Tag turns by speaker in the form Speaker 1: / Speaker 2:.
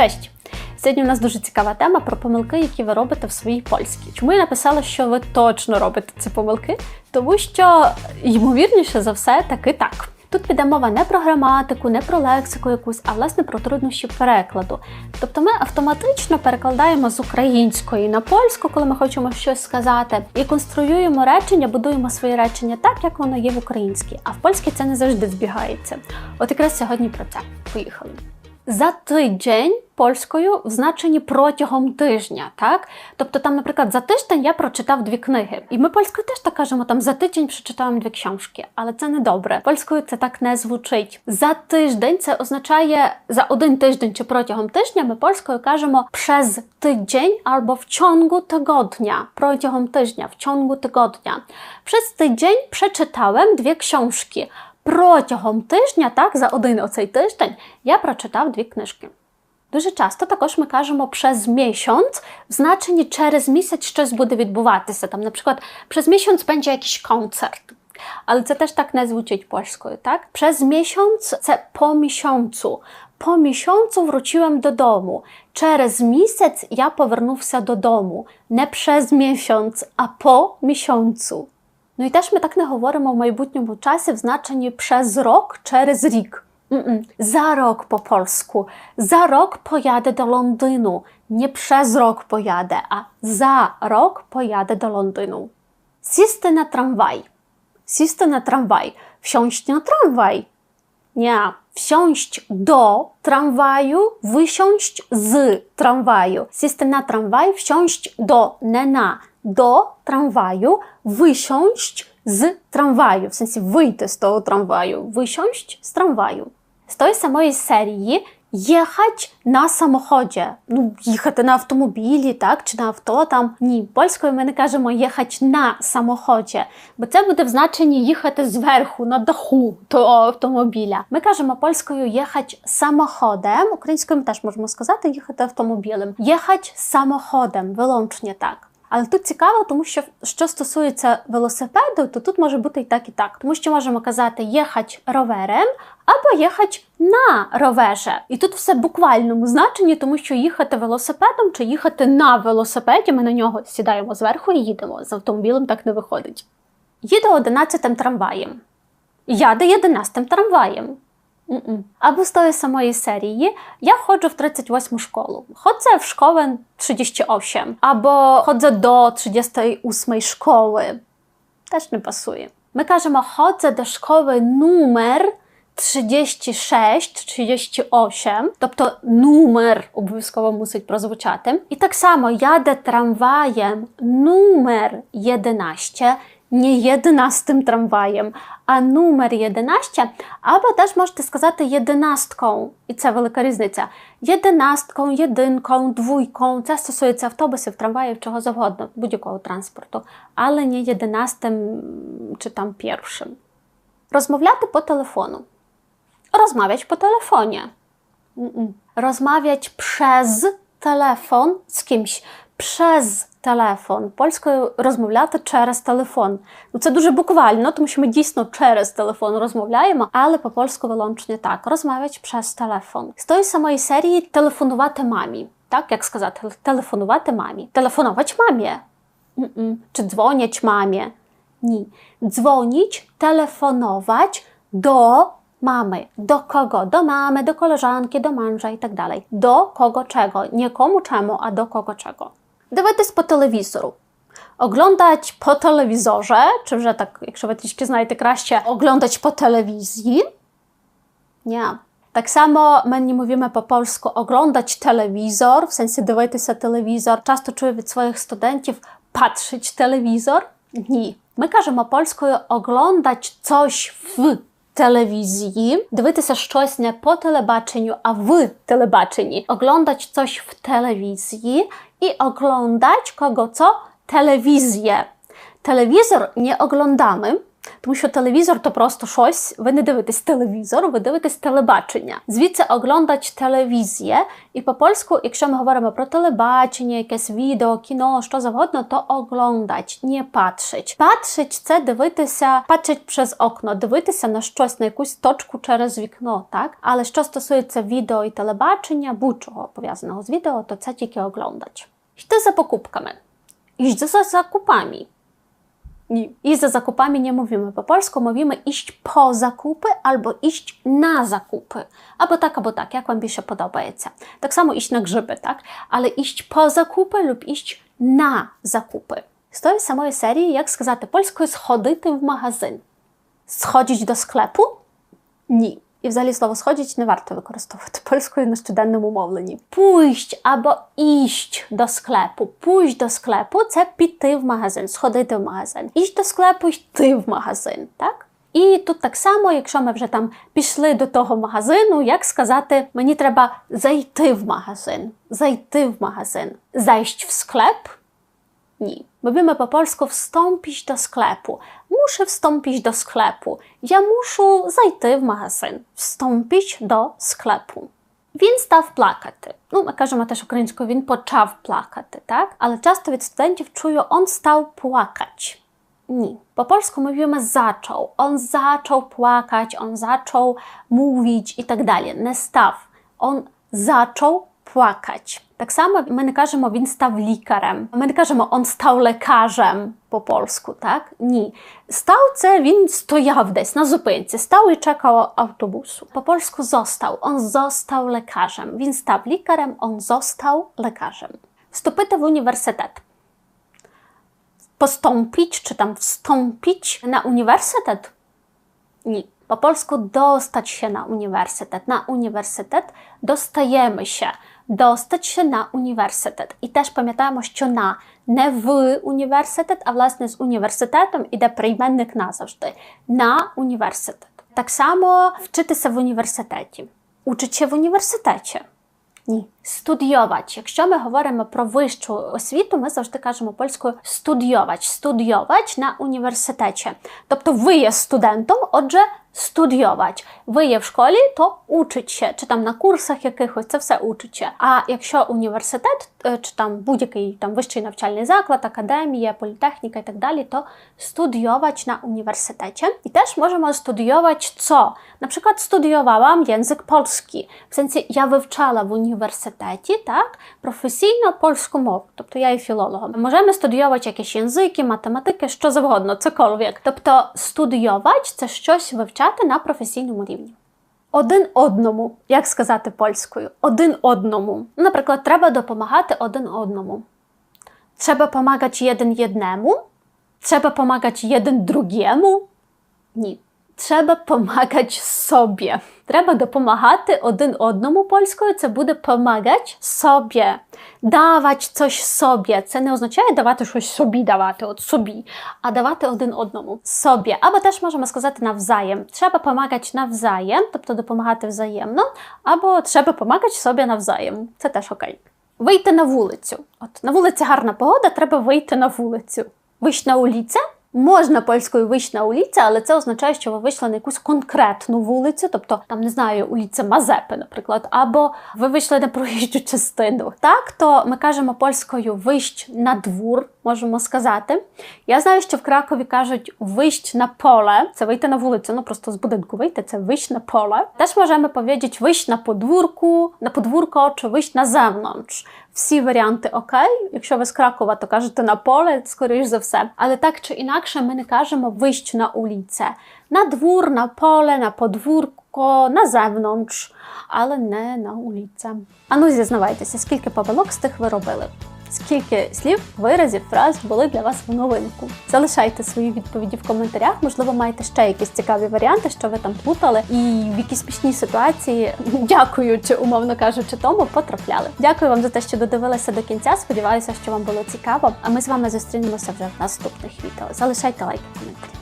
Speaker 1: Cześć! Сьогодні у нас дуже цікава тема про помилки, які ви робите в своїй польській. Чому я написала, що ви точно робите ці помилки? Тому що, ймовірніше за все, таки так. Тут піде мова не про граматику, не про лексику якусь, а власне про труднощі перекладу. Тобто ми автоматично перекладаємо з української на польську, коли ми хочемо щось сказати, і конструюємо речення, будуємо свої речення так, як воно є в українській. А в польській це не завжди збігається. От якраз сьогодні про це. Поїхали. За тиждень польською в значенні протягом тижня, так? Тобто там, наприклад, за тиждень я прочитав дві книги. І ми польською теж так кажемо, там за тиждень прочитаємо дві książки, але це не добре. Польською це так не звучить. За тиждень це означає за один тиждень чи протягом тижня. Ми польською кажемо przez tydzień albo w ciągu tygodnia. Протягом тижня, в ciągu tygodnia. Przez tydzień przeczytałem dwie książki. Протягом тижня, так, за один оцей тиждень, я прочитав дві книжки. Дуже часто також ми кажемо przez miesiąc в значенні через місяць щось буде відбуватися. Там, наприклад, przez miesiąc będzie jakiś концерт. Але це теж так не звучить польською, так? Przez miesiąc це по місяцю. По місяцю wróciłem додому. Через місяць я повернувся додому. Не przez miesiąc, а по місяцю. Ну і теж ми так не говоримо в майбутньому часі в значенні przez рок, через рік. Mm-mm. Za rok po polsku. Za rok pojadę do Londynu. Nie przez rok pojadę, a za rok pojadę do Londynu. Сісти на трамвай. Сісти на трамвай. Wsiąść na tramwaj. Nie. Wsiąść do tramwaju, wysiąść z tramwaju. Сісти на трамвай, wsiąść do, не на, До трамваю, wysiąść z tramwaju. W sensie wyjść z tego tramwaju, wysiąść z tramwaju. З тої самої серії їхать на самоході. Ну, їхати на автомобілі, так, чи на авто там. Ні, польською ми не кажемо їхать на самоході, бо це буде в значенні їхати зверху, на даху того автомобіля. Ми кажемо польською їхать самоходом, українською ми теж можемо сказати їхати автомобілем. Їхать самоходом, вилончення так. Але тут цікаво, тому що що стосується велосипеду, то тут може бути і так, і так. Тому що можемо казати їхать роверем або їхать на ровере. І тут все в буквальному значенні, тому що їхати велосипедом чи їхати на велосипеді, ми на нього сідаємо зверху і їдемо. З автомобілем так не виходить. Їду 11 трамваєм. Яде 11 трамваєм. Mm-mm. Або з тої самої серії я ходжу в 38 szkołę. Chodzę w szkołę 38, albo chodzę do 38 szkoły. Też nie pasuje. My кажемо chodzę do szkoły numer 36, 38, тобто numer обов'язково мусить прозвучати. І так само jadę tramwajem numer 11, nie 11 tramwajem, а numer 11, або теж можете сказати єдинасткою, і це велика різниця. Єдинасткою, єдинкою, двойкою. Це стосується автобусів, трамваїв, чого завгодно, будь-якого транспорту, але не єдинастим чи там першим. Розмовляти по телефону. Po telefonie. Mm-mm. Rozmawiać przez telefon z kimś. Przez телефон. Польською розмовляти через телефон. Ну це дуже буквально, тому що ми дійсно через телефон розмовляємо, але по польську вилончення так. Розмовляти через телефон. З тої самої серії телефонувати мамі. Так, як сказати, телефонувати мамі. Телефонувати мамі. Mm-mm. Чи дзвонять мамі? Ні. Dzwonić, telefonować do mamy. Do kogo? Do mamy, do koleżanki, do męża i tak dalej. Do kogo czego? Nie komu czemu, a do kogo czego. Дивитись по телевізору. Оглядати по телевізорze, чи вже так, якщо ви трішки знаєте краще, оглядати по телewizji? Nie. Так само ми не mówimy по polsku oglądać telewizor, w sensie дивитися телевізор. Часто чую від своїх студентів patrzeć телевізор. Ні. Ми кажемо польською oglądać coś w telewizji, дивитися щось не по телебаченню, а в телебаченні. Oglądać coś w telewizji i oglądać kogo co? Telewizję. Telewizor nie oglądamy, Тому що телевізор то просто щось. Ви не дивитесь телевізор, ви дивитесь телебачення. Звідси оглядать телевізія. І по польську, якщо ми говоримо про телебачення, якесь відео, кіно, що завгодно, то оглядать, не паtrzeć. Паtrzeć – це дивитися, паtrzeć przez окно, дивитися на щось, на якусь точку через вікно, так? Але що стосується відео і телебачення, будь-чого пов'язаного з відео, то це тільки оглядać. Йти за покупками. Йти за закупами. Nie. Iść za zakupami nie mówimy po polsku, mówimy iść po zakupy albo iść na zakupy. Albo tak, albo tak, jak Wam się podobaється. Tak samo iść na grzyby, tak? Ale iść po zakupy lub iść на закупи. З тої самої серії, як сказати польською, сходити в магазин. Сходіть до склепу? Ні. І взагалі слово сходіть не варто використовувати польською на щоденному мовленні. Пусть або ість до склепу. Пусть до склепу це піти в магазин, сходити в магазин. Ість до склепу йти в магазин, так? І тут так само, якщо ми вже там пішли до того магазину, як сказати, мені треба зайти в магазин, зайти в магазин, зайść в склеп. Ні. Mówimy po polsku wstąpić do sklepu. Muszę wstąpić do sklepu. Ja muszę zajти в магазин. Встąpić до скlepу. Він став плакати. Ну, ми кажемо теж українською, він почав плакати, так? Але часто від студентів чую, он став плакać. Ні. Po polsku mówimy zaczął. On zaczął płakać, on zaczął mówić i tak dalej. Не став. On zaczął płakać. Так само ми не кажемо він став лікарем. Ми не кажемо он став лекарем по польську, так? Ні. Став це він стояв десь на зупинці, став і чекав автобусу. По польську został. Он został lekarzem. Він став лікарем, он został lekarzem. Вступити в університет. Postąpić, czy tam wstąpić na uniwersytet? Nie. Po polsku dostać się na uniwersytet. Na uniwersytet dostajemy się. Dostać na університет. І теж пам'ятаємо, що на не в університет, а власне з університетом іде прийменник назавжди. На університет. Так само вчитися в університеті. Учиться в університеті. Ні. Студіювати. Якщо ми говоримо про вищу освіту, ми завжди кажемо польською студіювати. Студіювати на університеті. Тобто ви є студентом, отже, студіювати. Ви є в школі, то учиться, чи там на курсах якихось, це все учиться. А якщо університет, чи там будь-який там вищий навчальний заклад, академія, політехніка і так далі, то студіювати на університеті. І теж можемо студіювати co? Przykład studiowałam język polski. W sensie ja wywczala w uniwersytecie, tak? Професійно польську мову. Тобто я є філологом. Можемо студіювати якісь язики, математики, що завгодно, циколвік. Тобто студіювати це щось вивчати на професійному рівні. Один одному, як сказати польською, один одному. Наприклад, треба допомагати один одному. Треба pomagać jeden jednemu? Треба pomagać jeden drugiemu? Ні. Треба помагати собі. Треба допомагати один одному польською. Це буде помагати собі. Давати щось собі. Це не означає давати щось собі давати, от собі, а давати один одному собі. Або теж можемо сказати навзаєм. Треба помагати навзаєм, тобто допомагати взаємно, або треба помагати собі навзаєм. Це теж окей. Вийти на вулицю. От на вулиці гарна погода, треба вийти на вулицю. Вийти на вулицю? Можна польською вична на вулицю, але це означає, що ви вийшли на якусь конкретну вулицю, тобто там не знаю, уліця Мазепи, наприклад, або ви вийшли на проїжджу частину. Так, то ми кажемо польською вищ на двор, можемо сказати. Я знаю, що в Кракові кажуть вийść на поле, це вийти на вулицю, ну просто з будинку вийти, це вийść на поле. Теж можемо powiedzieć вийść на подвірку, на подвірко чи вийść на земнątrz. Всі варіанти окей. Якщо ви з Кракова, то кажете на поле, скоріш за все. Але так чи інакше, ми не кажемо вийść на уліце. На двор, на поле, на подвірко, на земнątrz, але не на уліце. А ну зізнавайтеся, скільки помилок з тих ви робили? Скільки слів, виразів, фраз були для вас в новинку? Залишайте свої відповіді в коментарях. Можливо, маєте ще якісь цікаві варіанти, що ви там плутали, і в якісь смішні ситуації, дякуючи, умовно кажучи, тому потрапляли. Дякую вам за те, що додивилися до кінця. Сподіваюся, що вам було цікаво. А ми з вами зустрінемося вже в наступних відео. Залишайте лайки, коментарі.